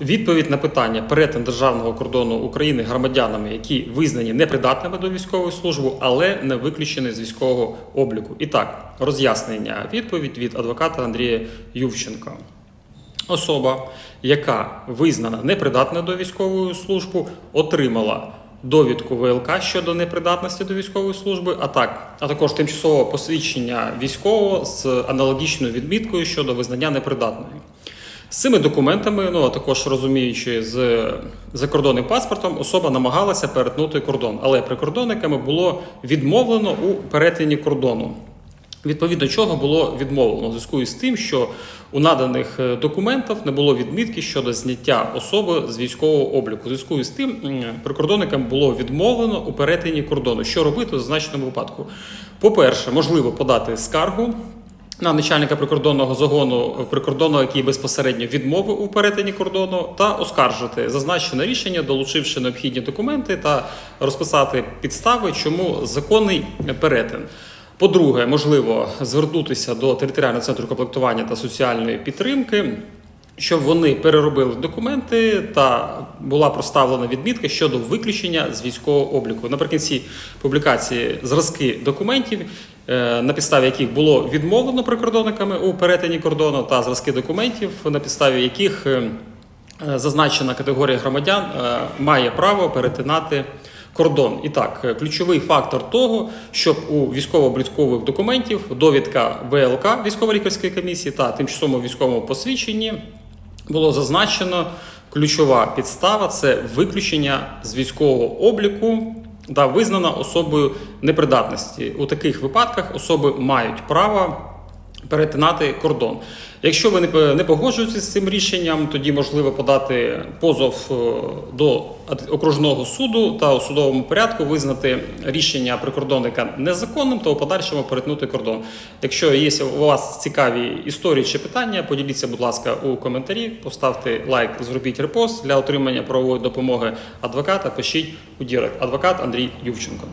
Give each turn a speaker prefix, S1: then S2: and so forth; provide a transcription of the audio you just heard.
S1: Відповідь на питання перетин державного кордону України громадянами, які визнані непридатними до військової служби, але не виключені з військового обліку. І так, роз'яснення. Відповідь від адвоката Андрія Ювченка. Особа, яка визнана непридатною до військової служби, отримала довідку ВЛК щодо непридатності до військової служби, а так, а також тимчасове посвідчення військового з аналогічною відміткою щодо визнання непридатною. З цими документами, ну а також розуміючи з закордонним паспортом, особа намагалася перетнути кордон, але прикордонниками було відмовлено у перетині кордону. Відповідно чого було відмовлено в зв'язку із тим, що у наданих е, документах не було відмітки щодо зняття особи з військового обліку. У зв'язку із тим прикордонникам було відмовлено у перетині кордону. Що робити в зазначеному випадку? По-перше, можливо подати скаргу на начальника прикордонного загону е, прикордонного, який безпосередньо відмовив у перетині кордону, та оскаржити зазначене рішення, долучивши необхідні документи та розписати підстави, чому законний перетин. По-друге, можливо звернутися до територіального центру комплектування та соціальної підтримки, щоб вони переробили документи та була проставлена відмітка щодо виключення з військового обліку. Наприкінці публікації зразки документів, е, на підставі яких було відмовлено прикордонниками у перетині кордону, та зразки документів, на підставі яких е, зазначена категорія громадян е, має право перетинати кордон. І так, ключовий фактор того, щоб у військово-облікових документів довідка ВЛК військово-лікарської комісії та тимчасовому військовому посвідченні було зазначено ключова підстава це виключення з військового обліку та визнана особою непридатності. У таких випадках особи мають право перетинати кордон. Якщо ви не погоджуєтеся з цим рішенням, тоді можливо подати позов е, до окружного суду та у судовому порядку визнати рішення прикордонника незаконним та у подальшому перетнути кордон. Якщо є у вас цікаві історії чи питання, поділіться, будь ласка, у коментарі, поставте лайк, зробіть репост для отримання правової допомоги адвоката. Пишіть у Дірект. Адвокат Андрій Ювченко.